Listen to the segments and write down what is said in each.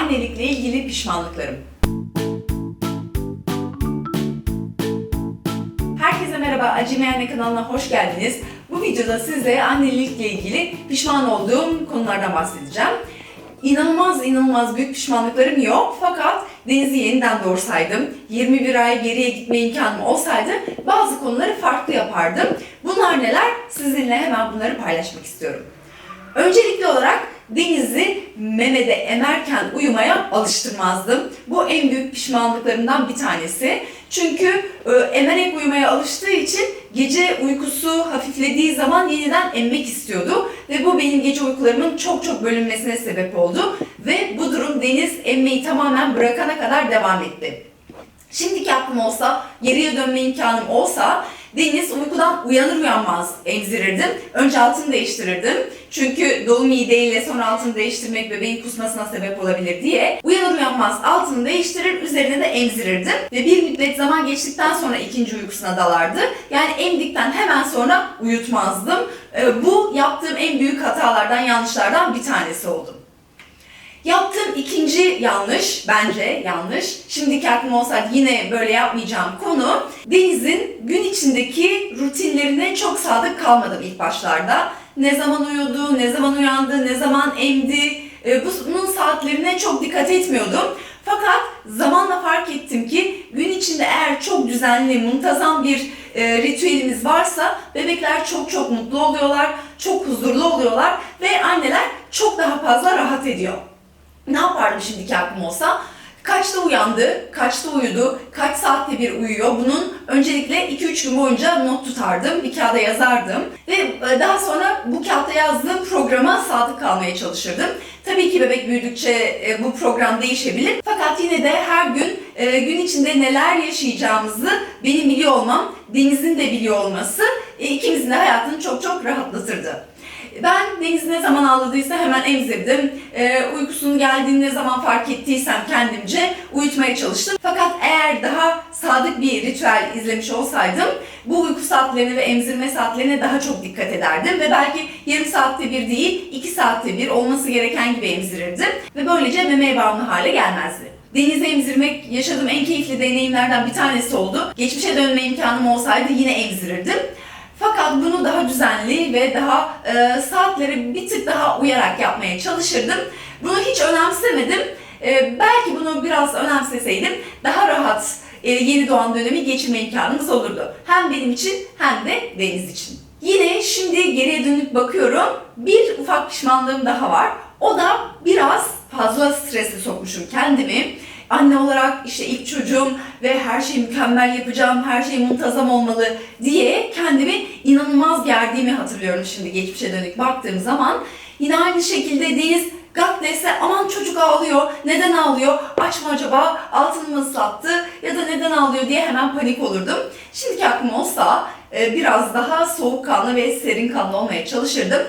annelikle ilgili pişmanlıklarım. Herkese merhaba, Acemi kanalına hoş geldiniz. Bu videoda size annelikle ilgili pişman olduğum konulardan bahsedeceğim. İnanılmaz inanılmaz büyük pişmanlıklarım yok fakat Deniz'i yeniden doğursaydım, 21 ay geriye gitme imkanım olsaydı bazı konuları farklı yapardım. Bunlar neler? Sizinle hemen bunları paylaşmak istiyorum. Öncelikli olarak Deniz'i memede emerken uyumaya alıştırmazdım. Bu en büyük pişmanlıklarımdan bir tanesi. Çünkü e, emerek uyumaya alıştığı için gece uykusu hafiflediği zaman yeniden emmek istiyordu. Ve bu benim gece uykularımın çok çok bölünmesine sebep oldu. Ve bu durum Deniz emmeyi tamamen bırakana kadar devam etti. Şimdiki aklım olsa, geriye dönme imkanım olsa Deniz uykudan uyanır uyanmaz emzirirdim. Önce altını değiştirirdim. Çünkü doğum iyi değil sonra altını değiştirmek bebeğin kusmasına sebep olabilir diye. Uyanır uyanmaz altını değiştirir, üzerine de emzirirdim. Ve bir müddet zaman geçtikten sonra ikinci uykusuna dalardı. Yani emdikten hemen sonra uyutmazdım. Ee, Bu yaptığım en büyük hatalardan, yanlışlardan bir tanesi oldu. Yaptığım ikinci yanlış, bence yanlış. Şimdiki aklım olsaydı yine böyle yapmayacağım konu. Deniz'in gün içindeki rutinlerine çok sadık kalmadım ilk başlarda. Ne zaman uyudu, ne zaman uyandı, ne zaman emdi. e, Bunun saatlerine çok dikkat etmiyordum. Fakat zamanla fark ettim ki gün içinde eğer çok düzenli, muntazam bir e, ritüelimiz varsa bebekler çok çok mutlu oluyorlar, çok huzurlu oluyorlar ve anneler çok daha fazla rahat ediyor. Ne yapardım şimdiki aklım olsa? Kaçta uyandı, kaçta uyudu, kaç saatte bir uyuyor bunun öncelikle 2-3 gün boyunca not tutardım, bir kağıda yazardım ve e, daha sonra bu kağıtta yazdığım programa sadık kalmaya çalışırdım. Tabii ki bebek büyüdükçe e, bu program değişebilir fakat yine de her gün e, gün içinde neler yaşayacağımızı benim biliyor olmam, Deniz'in de biliyor olması ikimizin de hayatını çok çok rahatlatırdı. Ben Deniz ne zaman ağladıysa hemen emzirdim. Ee, uykusunun geldiğini ne zaman fark ettiysem kendimce uyutmaya çalıştım. Fakat eğer daha sadık bir ritüel izlemiş olsaydım bu uyku saatlerine ve emzirme saatlerine daha çok dikkat ederdim. Ve belki yarım saatte bir değil, iki saatte bir olması gereken gibi emzirirdim. Ve böylece memeye bağımlı hale gelmezdi. Denize emzirmek yaşadığım en keyifli deneyimlerden bir tanesi oldu. Geçmişe dönme imkanım olsaydı yine emzirirdim. Fakat bunu daha düzenli ve daha e, saatleri bir tık daha uyarak yapmaya çalışırdım. Bunu hiç önemsemedim. E, belki bunu biraz önemseseydim daha rahat e, yeni doğan dönemi geçirme imkanımız olurdu. Hem benim için hem de Deniz için. Yine şimdi geriye dönüp bakıyorum. Bir ufak pişmanlığım daha var. O da biraz fazla stresle sokmuşum kendimi anne olarak işte ilk çocuğum ve her şeyi mükemmel yapacağım, her şey muntazam olmalı diye kendimi inanılmaz gerdiğimi hatırlıyorum şimdi geçmişe dönük baktığım zaman. Yine aynı şekilde Deniz gak dese aman çocuk ağlıyor, neden ağlıyor, aç mı acaba, altını mı ıslattı ya da neden ağlıyor diye hemen panik olurdum. Şimdiki aklım olsa e, biraz daha soğukkanlı ve serin kanlı olmaya çalışırdım.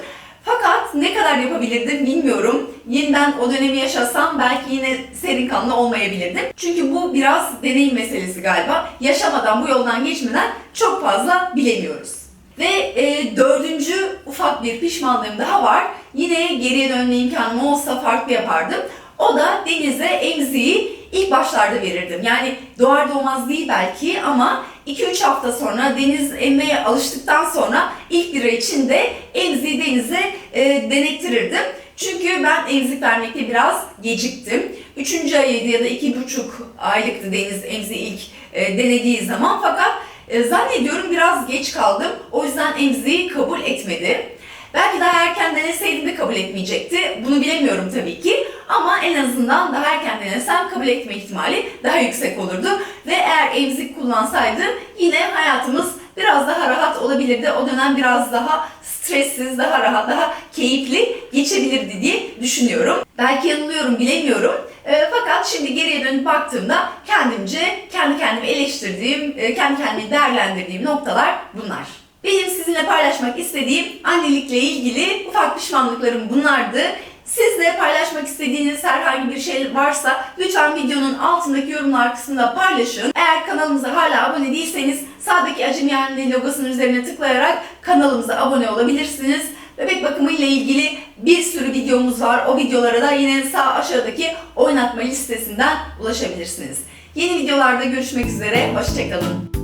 Fakat ne kadar yapabilirdim bilmiyorum. Yeniden o dönemi yaşasam belki yine serin kanlı olmayabilirdim. Çünkü bu biraz deneyim meselesi galiba. Yaşamadan, bu yoldan geçmeden çok fazla bilemiyoruz. Ve e, dördüncü ufak bir pişmanlığım daha var. Yine geriye dönme imkanım olsa farklı yapardım. O da denize emziği ilk başlarda verirdim. Yani doğar doğmaz değil belki ama 2-3 hafta sonra deniz emmeye alıştıktan sonra ilk bir ay içinde emziği denize e, denettirirdim. Çünkü ben emzik vermekte biraz geciktim. Üçüncü ayıydı ya da iki buçuk aylıktı deniz emziği ilk e, denediği zaman fakat e, zannediyorum biraz geç kaldım. O yüzden emziği kabul etmedi. Belki daha erken deneseydim de kabul etmeyecekti. Bunu bilemiyorum tabii ki. En azından daha erken denesem kabul etme ihtimali daha yüksek olurdu. Ve eğer emzik kullansaydı yine hayatımız biraz daha rahat olabilirdi. O dönem biraz daha stressiz, daha rahat, daha keyifli geçebilirdi diye düşünüyorum. Belki yanılıyorum, bilemiyorum. E, fakat şimdi geriye dönüp baktığımda kendimce, kendi kendimi eleştirdiğim, e, kendi kendimi değerlendirdiğim noktalar bunlar. Benim sizinle paylaşmak istediğim annelikle ilgili ufak pişmanlıklarım bunlardı. Siz de paylaşmak istediğiniz herhangi bir şey varsa lütfen videonun altındaki yorumlar kısmında paylaşın. Eğer kanalımıza hala abone değilseniz sağdaki Acemi Anne logosunun üzerine tıklayarak kanalımıza abone olabilirsiniz. Bebek bakımı ile ilgili Bir sürü videomuz var. O videolara da yine sağ aşağıdaki oynatma listesinden ulaşabilirsiniz. Yeni videolarda görüşmek üzere. Hoşçakalın.